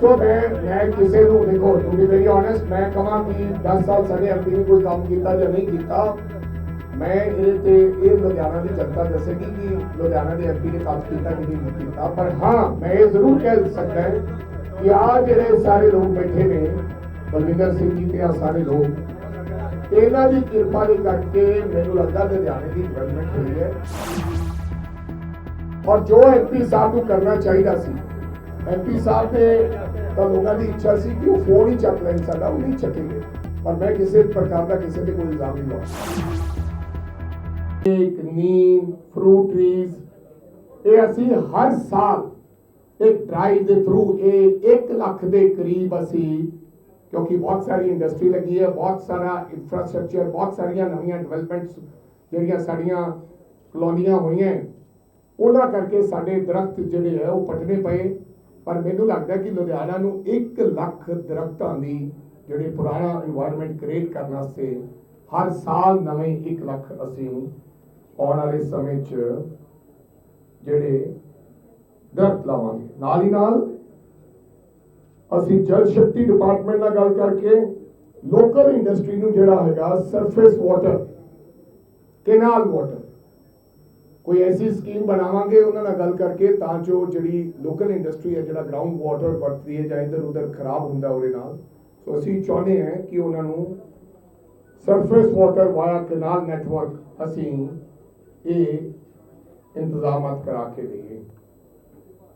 ਸੋ ਮੈਂ ਮੈਂ ਕਿਸੇ ਨੂੰ ਦੇਖੋ ਟੂ ਬੀ ਵੈਰੀ ਓਨੈਸਟ ਮੈਂ ਕਹਾਂ ਕਿ 10 ਸਾਲ ਸਾਡੇ ਐਮਪੀ ਨੇ ਕੋਈ ਕੰਮ ਕੀਤਾ ਜਾਂ ਨਹੀਂ ਕੀਤਾ ਮੈਂ ਇਹ ਤੇ ਇਹ ਲੁਧਿਆਣਾ ਦੀ ਜਨਤਾ ਦੱਸੇਗੀ ਕਿ ਲੁਧਿਆਣਾ ਦੇ ਐਮਪੀ ਨੇ ਕੰਮ ਕੀਤਾ ਕਿ ਨਹੀਂ ਕੀਤਾ ਪਰ ਹਾਂ ਮੈਂ ਇਹ ਜ਼ਰੂਰ ਕਹਿ ਸਕਦਾ ਹਾਂ ਕਿ ਆ ਜਿਹੜੇ ਸਾਰੇ ਲੋਕ ਬੈਠੇ ਨੇ ਬਲਵਿੰਦਰ ਸਿੰਘ ਜੀ ਤੇ ਆ ਸਾਰੇ ਲੋਕ ਇਹਨਾਂ ਦੀ ਕਿਰਪਾ ਦੇ ਕਰਕੇ ਮੈਨੂੰ ਲੱਗਦਾ ਲੁਧਿਆਣੇ ਦੀ ਡਿਵੈਲਪਮੈਂਟ ਹੋਈ ਹੈ ਔਰ ਜੋ ਐਮਪੀ ਸਾਹਿਬ ਨੂੰ ਕਰਨਾ ਚਾਹੀਦਾ ਸੀ ਐਮਪੀ ਸਾਹਿਬ ਨੇ ਤਾਂ ਲੋਕਾਂ ਦੀ ਇੱਛਾ ਸੀ ਕਿ ਉਹ ਫੋਨ ਹੀ ਚੱਕ ਲੈਣ ਸਾਡਾ, ਉਹ ਨਹੀਂ ਚੱਕੇਗੇ। ਪਰ ਮੈਂ ਕਿਸੇ ਪ੍ਰਕਾਰ ਦਾ ਕਿਸੇ ਤੇ ਕੋਈ ਇਲਜ਼ਾਮ ਨਹੀਂ ਲਾਉਂਦਾ। ਇੱਕ ਨੀਮ ਫਰੂਟ ਟਰੀਜ਼ ਇਹ ਅਸੀਂ ਹਰ ਸਾਲ ਇੱਕ ਡਰਾਈਵ ਦੇ ਥਰੂ ਇਹ 1 ਲੱਖ ਦੇ ਕਰੀਬ ਅਸੀਂ, ਕਿਉਂਕਿ ਬਹੁਤ ਸਾਰੀ ਇੰਡਸਟਰੀ ਲੱਗੀ ਹੈ, ਬਹੁਤ ਸਾਰਾ ਇਨਫਰਾਸਟ੍ਰਕਚਰ ਬਹੁਤ ਸਾਰੀਆਂ ਨਵੀਆਂ ਡਿਵੈਲਪਮੈਂਟਸ ਜਿਹੜੀਆਂ ਸਾਡੀਆਂ ਕਲੋਨੀਆਂ ਹੋਈਆਂ, ਉਹਨਾਂ ਕਰਕੇ ਸਾਡੇ ਦਰਖਤ ਜਿਹੜੇ ਹੈ ਉਹ ਪੱਟਣੇ ਪਏ। ਪਰ ਮੈਨੂੰ ਲੱਗਦਾ ਕਿ ਲੁਧਿਆਣਾ ਨੂੰ 1 ਲੱਖ ਦਰਖਤਾਂ ਦੀ ਜਿਹੜੇ ਪੁਰਾਣਾ এনवायरमेंट ਕ੍ਰੀਏਟ ਕਰਨ ਵਾਸਤੇ ਹਰ ਸਾਲ ਨਵੇਂ 1 ਲੱਖ ਅਸੀਂ ਆਉਣ ਵਾਲੇ ਸਮੇਂ 'ਚ ਜਿਹੜੇ ਦਰਖਤ ਲਾਵਾਂਗੇ। ਨਾਲ ਹੀ ਨਾਲ ਅਸੀਂ ਜਲ ਸ਼ਕਤੀ ਡਿਪਾਰਟਮੈਂਟ ਨਾਲ ਗੱਲ ਕਰਕੇ ਲੋਕਲ ਇੰਡਸਟਰੀ ਨੂੰ ਜਿਹੜਾ ਹੈਗਾ ਸਰਫੇਸ ਵਾਟਰ ਕੈਨਾਲ ਵਾਟਰ ਕੋਈ ਐਸੀ ਸਕੀਮ ਬਣਾਵਾਂਗੇ ਉਹਨਾਂ ਨਾਲ ਗੱਲ ਕਰਕੇ ਤਾਂ ਜੋ ਜਿਹੜੀ ਲੋਕਲ ਇੰਡਸਟਰੀ ਹੈ, ਜਿਹੜਾ ਗਰਾਊਂਡ ਵਾਟਰ ਵਰਤਦੀ ਹੈ ਜਾਂ ਇਧਰ ਉਧਰ ਖਰਾਬ ਹੁੰਦਾ ਉਹਦੇ ਨਾਲ, ਸੋ ਅਸੀਂ ਚਾਹੁੰਦੇ ਹਾਂ ਕਿ ਉਹਨਾਂ ਨੂੰ surface water via canal network ਅਸੀਂ ਇਹ ਇੰਤਜ਼ਾਮਾਤ ਕਰਾ ਕੇ ਦਈਏ।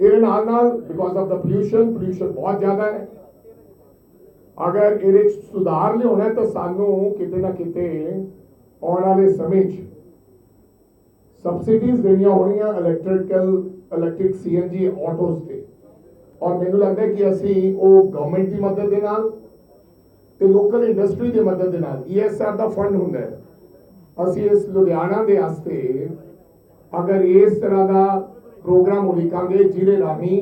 ਇਹਦੇ ਨਾਲ ਨਾਲ because of the pollution pollution ਬਹੁਤ ਜ਼ਿਆਦਾ ਹੈ। ਅਗਰ ਇਹਦੇ 'ਚ ਸੁਧਾਰ ਲਿਆਉਣਾ ਤਾਂ ਸਾਨੂੰ ਕਿਤੇ ਨਾ ਕਿਤੇ ਆਉਣ ਵਾਲੇ ਸਮੇਂ 'ਚ ਸਬਸਿਡੀਜ਼ ਦੇਣੀਆਂ ਹੋਣਗੀਆਂ ਇਲੈਕਟ੍ਰੀਕਲ ਇਲੈਕਟ੍ਰਿਕ ਸੀਐਨਜੀ ਆਟੋਸ ਤੇ। ਔਰ ਮੈਨੂੰ ਲੱਗਦਾ ਕਿ ਅਸੀਂ ਉਹ ਗਵਰਨਮੈਂਟ ਦੀ ਮਦਦ ਦੇ ਨਾਲ ਤੇ ਲੋਕਲ ਇੰਡਸਟਰੀ ਦੀ ਮਦਦ ਦੇ ਨਾਲ ਈਐਸਆਰ ਦਾ ਫੰਡ ਹੁੰਦਾ ਹੈ। ਅਸੀਂ ਇਸ ਲੁਧਿਆਣਾ ਦੇ ਵਾਸਤੇ ਅਗਰ ਇਸ ਤਰ੍ਹਾਂ ਦਾ ਪ੍ਰੋਗਰਾਮ ਉਲੀਕਾਂਗੇ ਜਿਹਦੇ ਰਾਹੀਂ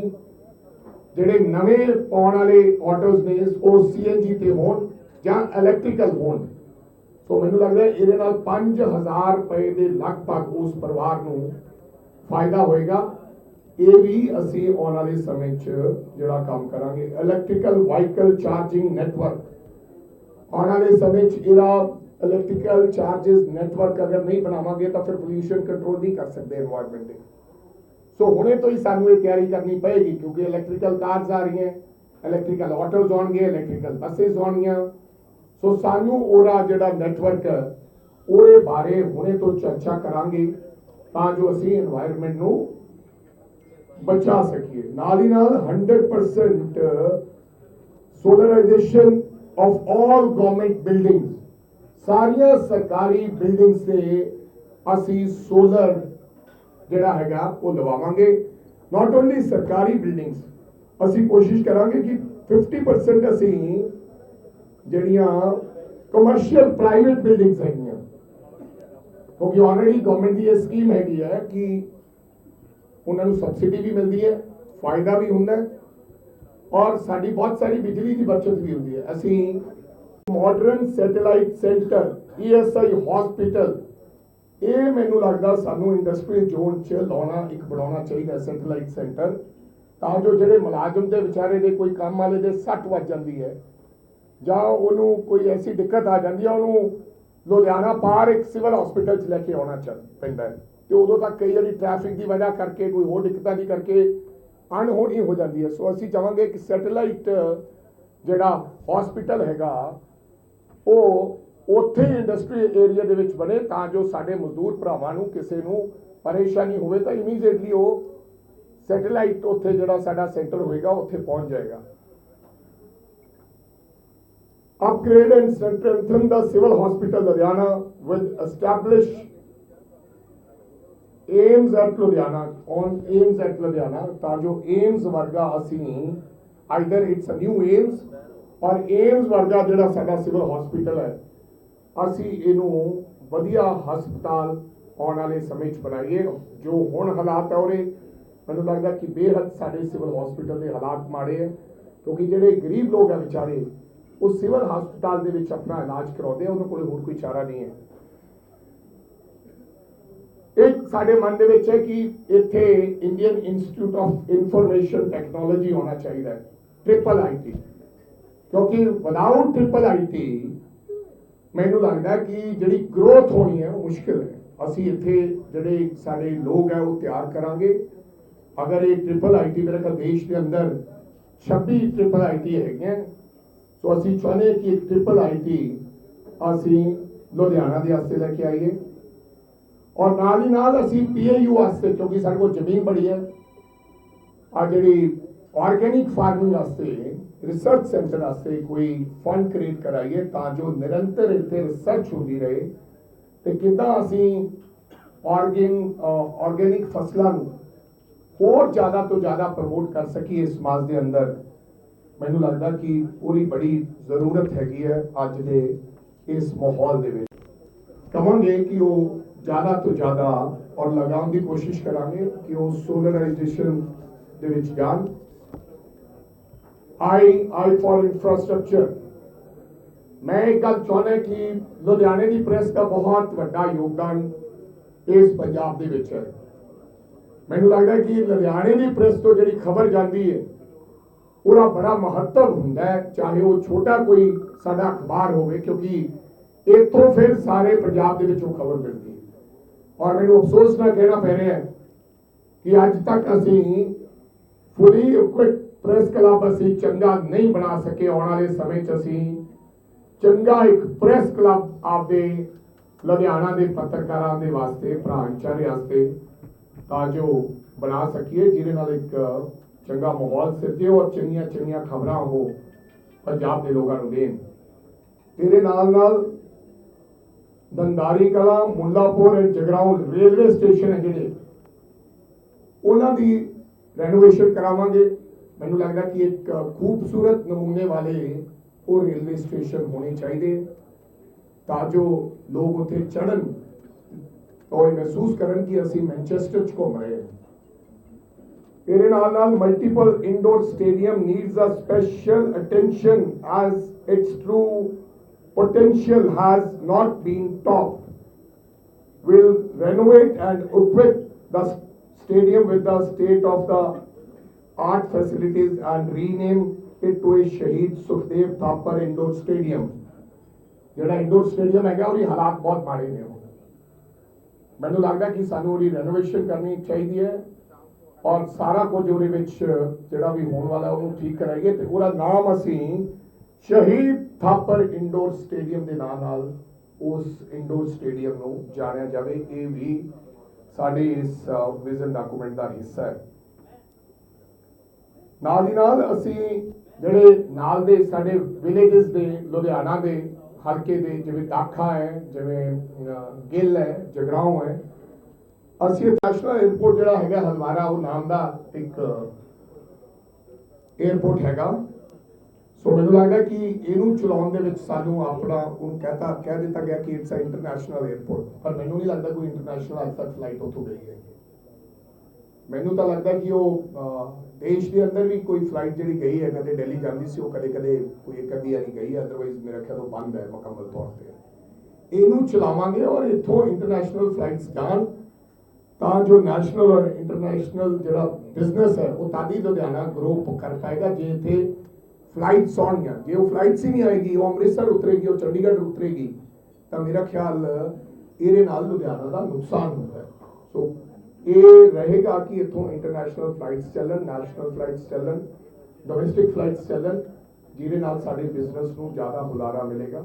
ਜਿਹੜੇ ਨਵੇਂ ਪਾਉਣ ਵਾਲੇ ਆਟੋਸ ਨੇ, ਉਹ ਸੀਐਨਜੀ ਤੇ ਹੋਣ ਜਾਂ ਇਲੈਕਟ੍ਰੀਕਲ ਹੋਣ। ਤੋਂ ਮੈਨੂੰ ਲੱਗਦਾ ਇਹਦੇ ਨਾਲ 5000 ਰੁਪਏ ਦੇ ਲਗਭਗ ਉਸ ਪਰਿਵਾਰ ਨੂੰ ਫਾਇਦਾ ਹੋਏਗਾ। ਇਹ ਵੀ ਅਸੀਂ ਆਉਣ ਵਾਲੇ ਸਮੇਂ 'ਚ ਜਿਹੜਾ ਕੰਮ ਕਰਾਂਗੇ। ਇਲੈਕਟ੍ਰੀਕਲ ਵਾਹਕਲ ਚਾਰਜਿੰਗ ਨੈਟਵਰਕ ਆਉਣ ਵਾਲੇ ਸਮੇਂ 'ਚ ਇਹਦਾ ਇਲੈਕਟ੍ਰੀਕਲ ਚਾਰजेस ਨੈਟਵਰਕ ਅਗਰ ਨਹੀਂ ਬਣਾਵਾਂਗੇ ਤਾਂ ਫਿਰ ਪੋਲੂਸ਼ਨ ਕੰਟਰੋਲ ਨਹੀਂ ਕਰ ਸਕਦੇ এনवायरमेंट ਦੇ। ਸੋ ਹੁਣੇ ਤੋਂ ਹੀ ਸਾਨੂੰ ਇਹ ਤਿਆਰੀ ਕਰਨੀ ਪਏਗੀ ਕਿਉਂਕਿ ਇਲੈਕਟ੍ਰੀਕਲ ਕਾਰਸ ਆ ਰਹੀਆਂ। ਇਲੈਕਟ੍ਰੀਕਲ ਆਟੋਜ਼ ਆਉਣਗੇ ਇਲੈਕਟ੍ਰੀਕਲ ਬੱਸਸ ਆਉਣਗੀਆਂ। ਸੋ ਸਾਨੂੰ ਉਹਦਾ ਜਿਹੜਾ ਨੈਟਵਰਕ ਹੈ, ਉਹਦੇ ਬਾਰੇ ਹੁਣੇ ਤੋਂ ਚਰਚਾ ਕਰਾਂਗੇ ਤਾਂ ਜੋ ਅਸੀਂ এনवायरमेंट ਨੂੰ ਬਚਾ ਸਕੀਏ। ਨਾਲ ਹੀ ਨਾਲ 100% solarisation of all government building ਸਾਰੀਆਂ ਸਰਕਾਰੀ ਬਿਲਡਿੰਗਸ ਤੇ ਅਸੀਂ ਸੋਲਰ ਜਿਹੜਾ ਹੈਗਾ, ਉਹ ਲਵਾਵਾਂਗੇ। ਨਾਟ ਓਨਲੀ ਸਰਕਾਰੀ ਬਿਲਡਿੰਗਸ ਅਸੀਂ ਕੋਸ਼ਿਸ਼ ਕਰਾਂਗੇ ਕਿ 50% ਅਸੀਂ ਜਿਹੜੀਆਂ ਕਮਰਸ਼ੀਅਲ ਪ੍ਰਾਈਵੇਟ ਬਿਲਡਿੰਗਸ ਹੈਗੀਆਂ। ਕਿਉਂਕਿ ਆਲਰੇਡੀ ਗਵਰਨਮੈਂਟ ਦੀ ਇਹ ਸਕੀਮ ਹੈਗੀ ਹੈ ਕਿ ਉਹਨਾਂ ਨੂੰ ਸਬਸਿਡੀ ਵੀ ਮਿਲਦੀ ਹੈ, ਫਾਇਦਾ ਵੀ ਹੁੰਦਾ ਔਰ ਸਾਡੀ ਬਹੁਤ ਸਾਰੀ ਬਿਜਲੀ ਦੀ ਬਚਤ ਵੀ ਹੁੰਦੀ ਹੈ। ਅਸੀਂ modern satellite centre ESI hospital ਇਹ ਮੈਨੂੰ ਲੱਗਦਾ ਸਾਨੂੰ ਇੰਡਸਟਰੀ ਜ਼ੋਨ 'ਚ ਲਾਉਣਾ, ਇੱਕ ਬਣਾਉਣਾ ਚਾਹੀਦਾ ਸੈਟੇਲਾਈਟ ਸੈਂਟਰ ਤਾਂ ਜੋ ਜਿਹੜੇ ਮੁਲਾਜ਼ਮ ਦੇ ਵਿਚਾਰੇ ਦੇ ਕੋਈ ਕੰਮ ਵਾਲੇ ਦੇ ਸੱਟ ਵੱਜ ਜਾਂਦੀ ਹੈ ਜਾਂ ਉਹਨੂੰ ਕੋਈ ਐਸੀ ਦਿੱਕਤ ਆ ਜਾਂਦੀ ਹੈ ਉਹਨੂੰ ਲੁਧਿਆਣਾ ਪਾਰ ਇੱਕ ਸਿਵਲ ਹਸਪੀਟਲ 'ਚ ਲੈ ਕੇ ਆਉਣਾ ਚਾਹ ਪੈਂਦਾ ਤੇ ਉਦੋਂ ਤੱਕ ਕਈ ਵਾਰੀ ਟ੍ਰੈਫਿਕ ਦੀ ਵਜ੍ਹਾ ਕਰਕੇ, ਕੋਈ ਹੋਰ ਦਿੱਕਤਾਂ ਦੀ ਕਰਕੇ ਅਣਹੋਣੀ ਹੋ ਜਾਂਦੀ ਹੈ। ਸੋ ਅਸੀਂ ਚਾਹਾਂਗੇ ਕਿ ਸੈਟੇਲਾਈਟ ਜਿਹੜਾ ਹਸਪੀਟਲ ਹੈਗਾ, ਉਹ ਉੱਥੇ ਇੰਡਸਟਰੀ ਏਰੀਆ ਦੇ ਵਿੱਚ ਬਣੇ ਤਾਂ ਜੋ ਸਾਡੇ ਮਜ਼ਦੂਰ ਭਰਾਵਾਂ ਨੂੰ ਕਿਸੇ ਨੂੰ ਪਰੇਸ਼ਾਨੀ ਹੋਵੇ ਤਾਂ ਇਮੀਡੀਏਟਲੀ ਉਹ ਸੈਟੇਲਾਈਟ ਉੱਥੇ ਜਿਹੜਾ ਸਾਡਾ ਸੈਂਟਰ ਹੋਏਗਾ, ਉੱਥੇ ਪਹੁੰਚ ਜਾਏਗਾ। Upgrade and strengthen the civil hospital Ludhiana with established AIIMS at Ludhiana on AIIMS at Ludhiana ਤਾਂ ਜੋ ਏਮਸ ਵਰਗਾ ਅਸੀਂ either it's uh new AIIMS or AIIMS ਵਰਗਾ ਜਿਹੜਾ ਸਾਡਾ ਸਿਵਲ ਹਸਪੀਟਲ ਹੈ ਅਸੀਂ ਇਹਨੂੰ ਵਧੀਆ ਹਸਪਤਾਲ ਆਉਣ ਵਾਲੇ ਸਮੇਂ 'ਚ ਬਣਾਈਏ ਜੋ ਹੁਣ ਹਾਲਾਤ ਹੈ ਉਹਰੇ ਮੈਨੂੰ ਲੱਗਦਾ ਕਿ ਬੇਹੱਦ ਸਾਡੇ ਸਿਵਲ ਹਸਪੀਟਲ ਦੇ ਹਾਲਾਤ ਮਾੜੇ ਹੈ ਕਿਉਂਕਿ ਜਿਹੜੇ ਗਰੀਬ ਲੋਕ ਹੈ ਵਿਚਾਰੇ ਉਹ ਸਿਵਲ ਹਸਪਤਾਲ ਦੇ ਵਿੱਚ ਆਪਣਾ ਇਲਾਜ ਕਰਾਉਂਦੇ ਆ, ਉਹਨਾਂ ਕੋਲ ਹੋਰ ਕੋਈ ਚਾਰਾ ਨਹੀਂ ਹੈ। ਇੱਕ ਸਾਡੇ ਮਨ ਦੇ ਵਿੱਚ ਹੈ ਕਿ ਇੱਥੇ Indian institute of information technology ਹੋਣਾ ਚਾਹੀਦਾ ਹੈ ਟ੍ਰਿਪਲ ਆਈਟੀ ਕਿਉਂਕਿ ਵਿਦਆਊਟ ਟ੍ਰਿਪਲ ਆਈਟੀ ਮੈਨੂੰ ਲੱਗਦਾ ਕਿ ਜਿਹੜੀ ਗਰੋਥ ਹੋਣੀ ਹੈ ਉਹ ਮੁਸ਼ਕਿਲ ਹੈ। ਅਸੀਂ ਇੱਥੇ ਜਿਹੜੇ ਸਾਡੇ ਲੋਕ ਹੈ ਉਹ ਤਿਆਰ ਕਰਾਂਗੇ। ਅਗਰ ਇਹ ਟ੍ਰਿਪਲ ਆਈਟੀ ਮੇਰੇ ਖਿਆਲ ਦੇਸ਼ ਦੇ ਅੰਦਰ 26 ਟ੍ਰਿਪਲ ਆਈਟੀ ਹੈਗੀਆਂ ਸੋ ਅਸੀਂ ਚਾਹੁੰਦੇ ਕਿ ਟ੍ਰਿਪਲ ਆਈਟੀ ਅਸੀਂ ਲੁਧਿਆਣਾ ਦੇ ਵਾਸਤੇ ਲੈ ਕੇ ਆਈਏ। ਔਰ ਨਾਲ ਹੀ ਨਾਲ ਅਸੀਂ ਪੀਏਯੂ ਵਾਸਤੇ, ਕਿਉਂਕਿ ਸਾਡੇ ਕੋਲ ਜ਼ਮੀਨ ਬੜੀ ਹੈ, ਆ ਜਿਹੜੀ ਆਰਗੇਨਿਕ ਫਾਰਮਿੰਗ ਵਾਸਤੇ ਰਿਸਰਚ ਸੈਂਟਰ ਵਾਸਤੇ ਕੋਈ ਫੰਡ ਕ੍ਰੀਏਟ ਕਰਾਈਏ ਤਾਂ ਜੋ ਨਿਰੰਤਰ ਇੱਥੇ ਰਿਸਰਚ ਹੁੰਦੀ ਰਹੇ ਤੇ ਕਿੱਦਾਂ ਅਸੀਂ ਆਰਗੇਨ ਆਰਗੇਨਿਕ ਫਸਲਾਂ ਨੂੰ ਹੋਰ ਜ਼ਿਆਦਾ ਤੋਂ ਜ਼ਿਆਦਾ ਪ੍ਰਮੋਟ ਕਰ ਸਕੀਏ ਸਮਾਜ ਦੇ ਅੰਦਰ। ਮੈਨੂੰ ਲੱਗਦਾ ਕਿ ਪੂਰੀ ਬੜੀ ਜ਼ਰੂਰਤ ਹੈਗੀ ਹੈ ਅੱਜ ਦੇ ਇਸ ਮਾਹੌਲ ਦੇ ਵਿੱਚ। ਕਹਾਂਗੇ ਕਿ ਉਹ ਜ਼ਿਆਦਾ ਤੋਂ ਜ਼ਿਆਦਾ ਔਰ ਲਗਾਉਣ ਦੀ ਕੋਸ਼ਿਸ਼ ਕਰਾਂਗੇ ਕਿ ਉਹ ਸੋਲਰਾਈਜੇਸ਼ਨ ਦੇ ਵਿੱਚ ਜਾਣ। I I for infrastructure. ਮੈਂ ਇੱਕ ਗੱਲ ਚਾਹੁੰਦਾ ਕਿ ਲੁਧਿਆਣੇ ਦੀ ਪ੍ਰੈਸ ਦਾ ਬਹੁਤ ਵੱਡਾ ਯੋਗਦਾਨ ਇਸ ਪੰਜਾਬ ਦੇ ਵਿੱਚ ਹੈ। ਮੈਨੂੰ ਲੱਗਦਾ ਕਿ ਲੁਧਿਆਣੇ ਦੀ ਪ੍ਰੈਸ ਤੋਂ ਜਿਹੜੀ ਖਬਰ ਜਾਂਦੀ ਹੈ ਉਹਦਾ ਬੜਾ ਮਹੱਤਵ ਹੁੰਦਾ ਹੈ, ਚਾਹੇ ਉਹ ਛੋਟਾ ਕੋਈ ਸਾਡਾ ਅਖਬਾਰ ਹੋਵੇ, ਕਿਉਂਕਿ ਇੱਥੋਂ ਫਿਰ ਸਾਰੇ ਪੰਜਾਬ ਦੇ ਵਿੱਚ ਉਹ ਖਬਰ ਮਿਲਦੀ ਹੈ। ਔਰ ਮੈਨੂੰ ਅਫਸੋਸ ਨਾਲ ਕਹਿਣਾ ਪੈ ਰਿਹਾ ਹੈ ਕਿ ਅੱਜ ਤੱਕ ਅਸੀਂ ਫੁੱਲੀ ਇਕਵਿਪ ਪ੍ਰੈਸ ਕਲੱਬ ਅਸੀਂ ਚੰਗਾ ਨਹੀਂ ਬਣਾ ਸਕੇ, ਆਉਣ ਵਾਲੇ ਸਮੇਂ 'ਚ ਅਸੀਂ ਚੰਗਾ ਇੱਕ ਪ੍ਰੈਸ ਕਲੱਬ ਆਪਦੇ ਲੁਧਿਆਣਾ ਦੇ ਪੱਤਰਕਾਰਾਂ ਦੇ ਵਾਸਤੇ ਭਰਾਚਾਰੇ ਵਾਸਤੇ ਤਾਂ ਜੋ ਬਣਾ ਸਕੀਏ, ਜਿਹਦੇ ਨਾਲ ਇੱਕ ਚੰਗਾ ਮਾਹੌਲ ਸਿਰਜੇ ਔਰ ਚੰਗੀਆਂ ਚੰਗੀਆਂ ਖਬਰਾਂ ਉਹ ਪੰਜਾਬ ਦੇ ਲੋਕਾਂ ਨੂੰ ਦੇਣ। ਤੇਰੇ ਨਾਲ ਨਾਲ Dhandari Kalan, Mullanpur and Jagraon railway station ਹੈ ਜਿਹੜੇ ਉਹਨਾਂ ਦੀ ਰੈਨੋਵੇਸ਼ਨ ਕਰਾਵਾਂਗੇ। ਮੈਨੂੰ ਲੱਗਦਾ ਕਿ ਇੱਕ ਖੂਬਸੂਰਤ ਨਮੂਨੇ ਵਾਲੇ ਉਹ ਰੇਲਵੇ ਸਟੇਸ਼ਨ ਹੋਣੇ ਚਾਹੀਦੇ ਤਾਂ ਜੋ ਲੋਕ ਉੱਥੇ ਚੜਨ ਔਰ ਮਹਿਸੂਸ ਕਰਨ ਕਿ ਅਸੀਂ ਮੈਂਚੈਸਟਰ ਚ ਘੁੰਮ ਰਹੇ ਹਾਂ। ਇਹਦੇ ਨਾਲ ਨਾਲ multiple indoor stadium needs uh special attention as it's true potential has not been topped will renovate and equip the stadium with the state of the art facilities and rename it to a Shahid Sukhdev Thapar Indoor Stadium. ਜਿਹੜਾ indoor stadium ਹੈਗਾ ਉਹਦੀ ਹਾਲਾਤ ਬਹੁਤ ਮਾੜੇ ਨੇ ਉਹ ਮੈਨੂੰ ਲੱਗਦਾ ਕਿ ਸਾਨੂੰ ਉਹਦੀ ਰੈਨੋਵੇਸ਼ਨ ਕਰਨੀ ਚਾਹੀਦੀ ਹੈ ਔਰ ਸਾਰਾ ਕੁਝ ਉਹਦੇ ਵਿੱਚ, ਜਿਹੜਾ ਵੀ ਹੋਣ ਵਾਲਾ, ਉਹਨੂੰ ਠੀਕ ਕਰਾਈਏ ਤੇ ਉਹਦਾ ਨਾਮ ਅਸੀਂ ਸ਼ਹੀਦ ਥਾਪਰ ਇੰਡੋਰ ਸਟੇਡੀਅਮ ਦੇ ਨਾਂ ਨਾਲ ਉਸ ਇੰਡੋਰ ਸਟੇਡੀਅਮ ਨੂੰ ਜਾਣਿਆ ਜਾਵੇ। ਇਹ ਵੀ ਸਾਡੇ ਇਸ ਵਿਜ਼ਨ ਡਾਕੂਮੈਂਟ ਦਾ ਹਿੱਸਾ ਹੈ। ਨਾਲ ਹੀ ਨਾਲ ਅਸੀਂ ਜਿਹੜੇ ਨਾਲ ਦੇ ਸਾਡੇ ਵਿਲੇजेस ਦੇ, ਲੁਧਿਆਣਾ ਦੇ, ਹਲਕੇ ਦੇ ਜਿਵੇਂ ਦਾਖਾ ਹੈ, ਜਿਵੇਂ ਗਿੱਲ ਹੈ, ਜਗਰਾਉਂ ਹੈ ਅਸੀਂ ਇੰਟਰਨੈਸ਼ਨਲ 에어ਪੋਰਟ ਜਿਹੜਾ ਹੈਗਾ ਹਲਵਾਰਾ, ਉਹ ਨਾਮ ਦਾ ਇੱਕ 에어ਪੋਰਟ ਹੈਗਾ। ਸੋ ਮੈਨੂੰ ਲੱਗਦਾ ਕਿ ਇਹਨੂੰ ਚਲਾਉਣ ਦੇ ਵਿੱਚ ਸਾਨੂੰ ਆਪਣਾ ਉਹ ਕਹਤਾ, ਕਹਿ ਦਿੱਤਾ ਗਿਆ ਕਿ ਇਟਸ ਇੰਟਰਨੈਸ਼ਨਲ 에어ਪੋਰਟ ਪਰ ਮੈਨੂੰ ਨਹੀਂ ਲੱਗਦਾ ਕੋਈ ਇੰਟਰਨੈਸ਼ਨਲ ਅੱਜ ਤੱਕ ਫਲਾਈਟ ਉੱਥੋਂ ਗਈ ਹੈ ਮੈਨੂੰ ਤਾਂ ਲੱਗਦਾ ਕਿ ਉਹ ਦੇਸ਼ ਦੇ ਅੰਦਰ ਵੀ ਕੋਈ ਫਲਾਈਟ ਜਿਹੜੀ ਗਈ ਹੈ, ਕਦੇ ਦਿੱਲੀ ਜਾਂਦੀ ਸੀ, ਉਹ ਕਦੇ ਕਦੇ ਕੋਈ ਇੱਕ ਅੱਧੀ ਵਾਰੀ ਗਈ ਹੈ ਅਦਰਵਾਈਜ਼ ਮੇਰਾ ਖਿਆਲ ਉਹ ਬੰਦ ਹੈ ਮੁਕੰਮਲ ਤੌਰ ਤੇ। ਇਹਨੂੰ ਚਲਾਵਾਂਗੇ ਔਰ ਇੱਥੋਂ ਇੰਟਰਨੈਸ਼ਨਲ ਫਲਾਈਟਸ ਜਾਣ। ਤਾਂ ਜੋ ਨੈਸ਼ਨਲ ਔਰ ਇੰਟਰਨੈਸ਼ਨਲ ਜਿਹੜਾ ਬਿਜ਼ਨਸ ਹੈ ਉਹ ਤਾਦੀ ਲੁਧਿਆਣਾ ਗਰੋ ਕਰ ਪਾਏਗਾ। ਜੇ ਇੱਥੇ ਫਲਾਈਟਸ ਆਉਣਗੀਆਂ ਜੇ ਉਹ ਫਲਾਈਟਸ ਹੀ ਨਹੀਂ ਆਏਗੀ ਉਹ ਅੰਮ੍ਰਿਤਸਰ ਉਤਰੇਗੀ ਉਹ ਚੰਡੀਗੜ੍ਹ ਉਤਰੇਗੀ ਤਾਂ ਮੇਰਾ ਖਿਆਲ ਇਹਦੇ ਨਾਲ ਲੁਧਿਆਣਾ ਦਾ ਨੁਕਸਾਨ ਹੁੰਦਾ ਹੈ ਸੋ ਇਹ ਰਹੇਗਾ ਕਿ ਇੱਥੋਂ ਇੰਟਰਨੈਸ਼ਨਲ ਫਲਾਈਟਸ ਚੱਲਣ ਨੈਸ਼ਨਲ ਫਲਾਈਟਸ ਚੱਲਣ ਡੋਮੈਸਟਿਕ ਫਲਾਈਟਸ ਚੱਲਣ ਜਿਹਦੇ ਨਾਲ ਸਾਡੇ ਬਿਜ਼ਨਸ ਨੂੰ ਜ਼ਿਆਦਾ ਹੁਲਾਰਾ ਮਿਲੇਗਾ।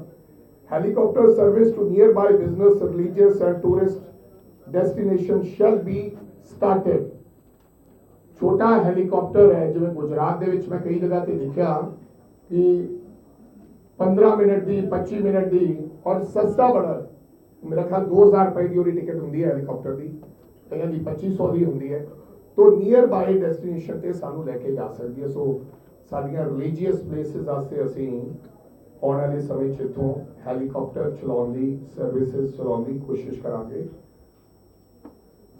Helicopter service to nearby business, religious and tourist destinations shall be started. ਛੋਟਾ ਹੈਲੀਕਾਪਟਰ ਹੈ, ਜਿਵੇਂ ਗੁਜਰਾਤ ਦੇ ਵਿੱਚ ਮੈਂ ਕਈ ਜਗ੍ਹਾ ਤੇ ਦੇਖਿਆ ਕਿ 15 ਮਿੰਟ ਦੀ 25 ਮਿੰਟ ਦੀ ਔਰ ਸਸਤਾ ਬੜਾ ਮੇਰਾ ਖਿਆਲ 2000 ਰੁਪਏ ਦੀ ਉਹਦੀ ਟਿਕਟ ਹੁੰਦੀ ਹੈ ਹੈਲੀਕਾਪਟਰ ਦੀ, ਕਈਆਂ ਦੀ 2500 ਦੀ ਹੁੰਦੀ ਹੈ। ਤੋਂ ਨੀਅਰ ਬਾਈ ਡੈਸਟੀਨੇਸ਼ਨ ਤੇ ਸਾਨੂੰ ਲੈ ਕੇ ਜਾ ਸਕਦੀ ਹੈ। ਸੋ ਸਾਡੀਆਂ ਰਿਲੀਜੀਅਸ ਪਲੇਸਿਸ ਵਾਸਤੇ ਅਸੀਂ ਆਉਣ ਵਾਲੇ ਸਮੇਂ 'ਚ ਇੱਥੋਂ ਹੈਲੀਕਾਪਟਰ ਚਲਾਉਣ ਦੀ ਸਰਵਿਸਿਜ਼ ਚਲਾਉਣ ਦੀ ਕੋਸ਼ਿਸ਼ ਕਰਾਂਗੇ।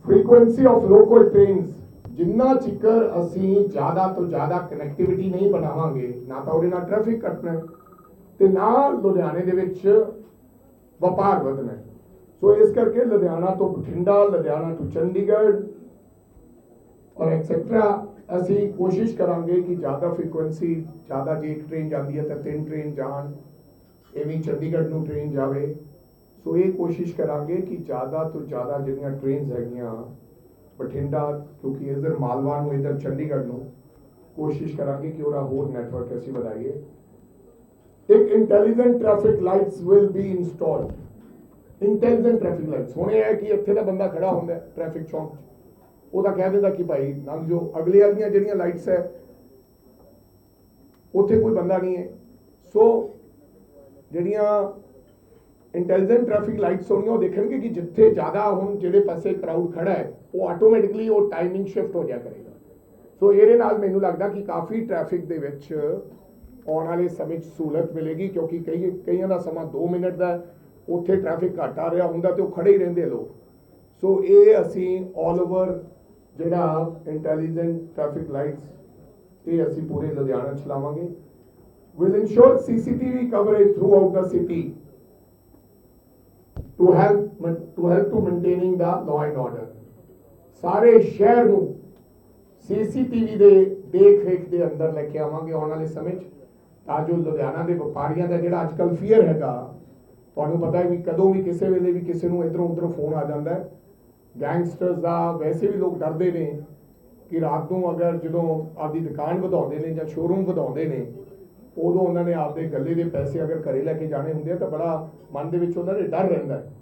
ਫ੍ਰੀਕੁਐਂਸੀ ਆਫ ਲੋਕਲ ਟ੍ਰੇਨਸ ਜਿੰਨਾ ਚਿਕਰ ਅਸੀਂ ਜ਼ਿਆਦਾ ਤੋਂ ਜ਼ਿਆਦਾ ਕਨੈਕਟੀਵਿਟੀ ਨਹੀਂ ਬਣਾਵਾਂਗੇ, ਨਾ ਤਾਂ ਉਹਦੇ ਨਾਲ ਟ੍ਰੈਫਿਕ ਕੱਟਣਾ ਤੇ ਨਾ ਲੁਧਿਆਣੇ ਦੇ ਵਿੱਚ ਵਪਾਰ ਵਧਣਾ ਸੋ ਇਸ ਕਰਕੇ ਲੁਧਿਆਣਾ ਤੋਂ ਬਠਿੰਡਾ, ਲੁਧਿਆਣਾ ਤੋਂ ਚੰਡੀਗੜ੍ਹ ਔਰ ਐਕਸੈਟਰਾ ਅਸੀਂ ਕੋਸ਼ਿਸ਼ ਕਰਾਂਗੇ ਕਿ ਜ਼ਿਆਦਾ ਫ੍ਰੀਕੁਐਂਸੀ ਜ਼ਿਆਦਾ ਜੇ ਟ੍ਰੇਨ ਜਾਂਦੀ ਹੈ ਤਾਂ ਤਿੰਨ ਟ੍ਰੇਨ ਜਾਣ, ਐਵੇਂ ਚੰਡੀਗੜ੍ਹ ਨੂੰ ਟ੍ਰੇਨ ਜਾਵੇ। ਸੋ ਇਹ ਕੋਸ਼ਿਸ਼ ਕਰਾਂਗੇ ਕਿ ਜ਼ਿਆਦਾ ਤੋਂ ਜ਼ਿਆਦਾ ਜਿਹੜੀਆਂ ਟ੍ਰੇਨਸ ਹੈਗੀਆਂ, ਬਠਿੰਡਾ, ਕਿਉਂਕਿ ਇਧਰ ਮਾਲਵਾ ਨੂੰ, ਇਧਰ ਚੰਡੀਗੜ੍ਹ ਨੂੰ ਕੋਸ਼ਿਸ਼ ਕਰਾਂਗੇ ਕਿ ਉਹਦਾ ਹੋਰ ਨੈਟਵਰਕ ਅਸੀਂ ਵਧਾਈਏ ਇੱਕ intelligent traffic lights will be installed intelligent traffic lights ਹੁਣ ਇਹ ਹੈ ਕਿ ਇੱਥੇ ਦਾ ਬੰਦਾ ਖੜਾ ਹੁੰਦਾ ਟ੍ਰੈਫਿਕ ਚੌਂਕ 'ਚ। ਉਹਦਾ ਕਹਿ ਦਿੰਦਾ ਕਿ ਭਾਈ, ਲੰਘ ਜੋ ਅਗਲੇ ਵਾਲੀਆਂ ਜਿਹੜੀਆਂ ਲਾਈਟਸ ਹੈ, ਉੱਥੇ ਕੋਈ ਬੰਦਾ ਨਹੀਂ ਹੈ। ਸੋ ਜਿਹੜੀਆਂ ਇੰਟੈਲੀਜੈਂਟ ਟ੍ਰੈਫਿਕ ਲਾਈਟਸ ਹੋਣੀਆਂ ਉਹ ਦੇਖਣਗੇ ਕਿ ਜਿੱਥੇ ਜ਼ਿਆਦਾ ਹੁਣ ਜਿਹੜੇ ਪਾਸੇ ਕਰਾਊਡ ਖੜਾ ਹੈ, ਉਹ ਆਟੋਮੈਟਿਕਲੀ ਉਹ ਟਾਈਮਿੰਗ ਸ਼ਿਫਟ ਹੋ ਜਾ ਕਰੇਗਾ। ਸੋ ਇਹਦੇ ਨਾਲ ਮੈਨੂੰ ਲੱਗਦਾ ਕਿ ਕਾਫੀ ਟ੍ਰੈਫਿਕ ਦੇ ਵਿੱਚ ਆਉਣ ਵਾਲੇ ਸਮੇਂ 'ਚ ਸਹੂਲਤ ਮਿਲੇਗੀ, ਕਿਉਂਕਿ ਕਈ, ਕਈਆਂ ਦਾ ਸਮਾਂ 2 ਮਿੰਟ ਦਾ ਉੱਥੇ ਟ੍ਰੈਫਿਕ ਘੱਟ ਆ ਰਿਹਾ ਹੁੰਦਾ ਤੇ ਉਹ ਖੜੇ ਹੀ ਰਹਿੰਦੇ ਲੋਕ। ਸੋ ਇਹ ਅਸੀਂ 올 ਓਵਰ ਜਿਹੜਾ ਇੰਟੈਲੀਜੈਂਟ ਟ੍ਰੈਫਿਕ ਲਾਈਟਸ ਇਹ ਅਸੀਂ ਪੂਰੇ ਲੁਧਿਆਣਾ ਚਲਾਵਾਂਗੇ ਲਾਵਾਂਗੇ। Will ensure CCTV coverage throughout the city to help to help to maintaining the law and order. ਸਾਰੇ ਸ਼ਹਿਰ ਨੂੰ ਸੀਸੀਟੀਵੀ ਦੇ ਦੇਖ ਰੇਖ ਦੇ ਅੰਦਰ ਲੈ ਕੇ ਆਵਾਂਗੇ ਆਉਣ ਵਾਲੇ ਸਮੇਂ 'ਚ, ਤਾਂ ਜੋ ਲੁਧਿਆਣਾ ਦੇ ਵਪਾਰੀਆਂ ਦਾ ਜਿਹੜਾ ਅੱਜਕੱਲ ਫੀਅਰ ਹੈਗਾ, ਤੁਹਾਨੂੰ ਪਤਾ ਹੈ ਵੀ ਕਦੋਂ ਵੀ ਕਿਸੇ ਵੇਲੇ ਵੀ ਕਿਸੇ ਨੂੰ ਇਧਰੋਂ ਉਧਰੋਂ ਫੋਨ ਆ ਜਾਂਦਾ ਹੈ। ਗੈਂਗਸਟਰਸ ਦਾ ਵੈਸੇ ਵੀ ਲੋਕ ਡਰਦੇ ਨੇ ਕਿ ਰਾਤ ਨੂੰ ਅਗਰ ਜਦੋਂ ਆਪਦੀ ਦੁਕਾਨ ਵਧਾਉਂਦੇ ਨੇ ਜਾਂ ਸ਼ੋਰੂਮ ਵਧਾਉਂਦੇ ਨੇ ਉਦੋਂ ਉਹਨਾਂ ਨੇ ਆਪਦੇ ਗੱਲੇ ਦੇ ਪੈਸੇ ਅਗਰ ਘਰੇ ਲੈ ਕੇ ਜਾਣੇ ਹੁੰਦੇ ਆ ਤਾਂ ਬੜਾ ਮਨ ਦੇ ਵਿੱਚ ਉਹਨਾਂ ਦੇ ਡਰ ਰਹਿੰਦਾ ਹੈ।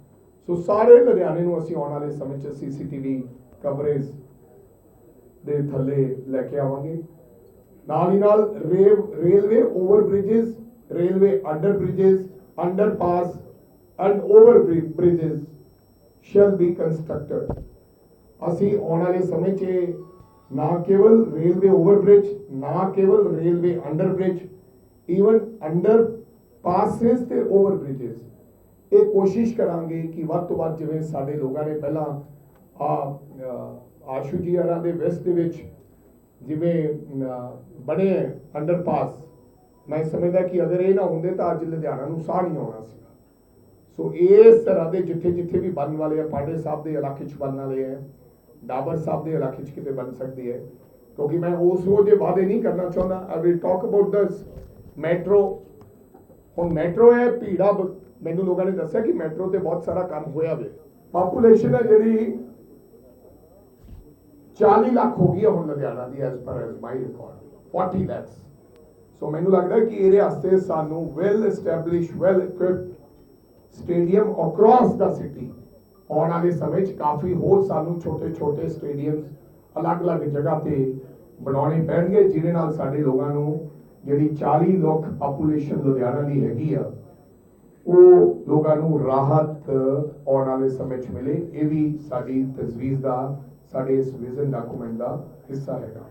ਸੋ ਸਾਰੇ ਲੁਧਿਆਣੇ ਨੂੰ ਅਸੀਂ ਆਉਣ ਵਾਲੇ ਸਮੇਂ 'ਚ ਸੀਸੀਟੀਵੀ ਕਵਰੇਜ ਦੇ ਥੱਲੇ ਲੈ ਕੇ ਆਵਾਂਗੇ। ਨਾਲ ਹੀ ਨਾਲ railway over bridges railway under bridges under pass and over bridges shall be constructed ਅਸੀਂ ਆਉਣ ਵਾਲੇ ਸਮੇਂ 'ਚ ਨਾ ਕੇਵਲ ਰੇਲਵੇ ਓਵਰਬ੍ਰਿਜ, ਨਾ ਕੇਵਲ railway under bridge even under passes ਤੇ ਓਵਰ ਬ੍ਰਿਜਸ ਇਹ ਕੋਸ਼ਿਸ਼ ਕਰਾਂਗੇ ਕਿ ਵੱਧ ਤੋਂ ਵੱਧ ਜਿਵੇਂ ਸਾਡੇ ਲੋਕਾਂ ਨੇ ਪਹਿਲਾਂ ਆ ਆਸ਼ੂ ਜੀ ਹਰਾਂ ਦੇ ਵੈਸਟ ਦੇ ਵਿੱਚ ਜਿਵੇਂ ਅਹ, ਬਣੇ ਅੰਡਰਪਾਸ ਮੈਂ ਸਮਝਦਾ ਕਿ ਅਗਰ ਇਹ ਨਾ ਹੁੰਦੇ ਤਾਂ ਅੱਜ ਲੁਧਿਆਣਾ ਨੂੰ ਸਾਹ ਨਹੀਂ ਆਉਣਾ ਸੀਗਾ। ਸੋ ਇਸ ਤਰ੍ਹਾਂ ਦੇ ਜਿੱਥੇ ਜਿੱਥੇ ਵੀ ਬਣਨ ਵਾਲੇ ਆ ਪਾਂਡੇ ਸਾਹਿਬ ਦੇ ਇਲਾਕੇ 'ਚ ਬਣਨ ਵਾਲੇ ਆ ਡਾਬਰ ਸਾਹਿਬ ਦੇ ਇਲਾਕੇ 'ਚ ਕਿਤੇ ਬਣ ਸਕਦੀ ਹੈ ਕਿਉਂਕਿ ਮੈਂ ਉਸ ਰੋਜ਼ ਇਹ ਵਾਅਦੇ ਨਹੀਂ ਕਰਨਾ ਚਾਹੁੰਦਾ। I will talk about this metro, ਹੁਣ ਮੈਟਰੋ ਹੈ, ਭੀੜਾ ਮੈਨੂੰ ਲੋਕਾਂ ਨੇ ਦੱਸਿਆ ਕਿ ਮੈਟਰੋ ਤੇ ਬਹੁਤ ਸਾਰਾ ਕੰਮ ਹੋਇਆ ਵੇ। ਪਾਪੂਲੇਸ਼ਨ ਹੈ ਜਿਹੜੀ 40 ਲੱਖ ਹੋ ਗਈ ਹੁਣ ਲੁਧਿਆਣਾ ਦੀ as per as my record 40 lakh so ਮੈਨੂੰ ਲੱਗਦਾ ਕਿ ਇਹਦੇ ਵਾਸਤੇ ਸਾਨੂੰ well establish well equipped stadium across the city ਆਉਣ ਵਾਲੇ ਸਮੇਂ 'ਚ ਕਾਫੀ ਹੋਰ ਸਾਨੂੰ ਛੋਟੇ-ਛੋਟੇ ਸਟੇਡੀਅਮਸ ਅਲੱਗ-ਅਲੱਗ ਜਗ੍ਹਾ ਤੇ ਬਣਾਉਣੇ ਪੈਣਗੇ, ਜਿਹਦੇ ਨਾਲ ਸਾਡੇ ਲੋਕਾਂ ਨੂੰ ਜਿਹੜੀ 40 ਲੱਖ ਪਾਪੂਲੇਸ਼ਨ ਲੁਧਿਆਣਾ ਦੀ ਹੈਗੀ ਆ, ਉਹ ਲੋਕਾਂ ਨੂੰ ਰਾਹਤ ਆਉਣ ਵਾਲੇ ਸਮੇਂ 'ਚ ਮਿਲੇ। ਇਹ ਵੀ ਸਾਡੀ ਤਜਵੀਜ਼ ਦਾ, ਸਾਡੇ ਇਸ ਵਿਜ਼ਨ ਡਾਕੂਮੈਂਟ ਦਾ ਹਿੱਸਾ ਹੈਗਾ।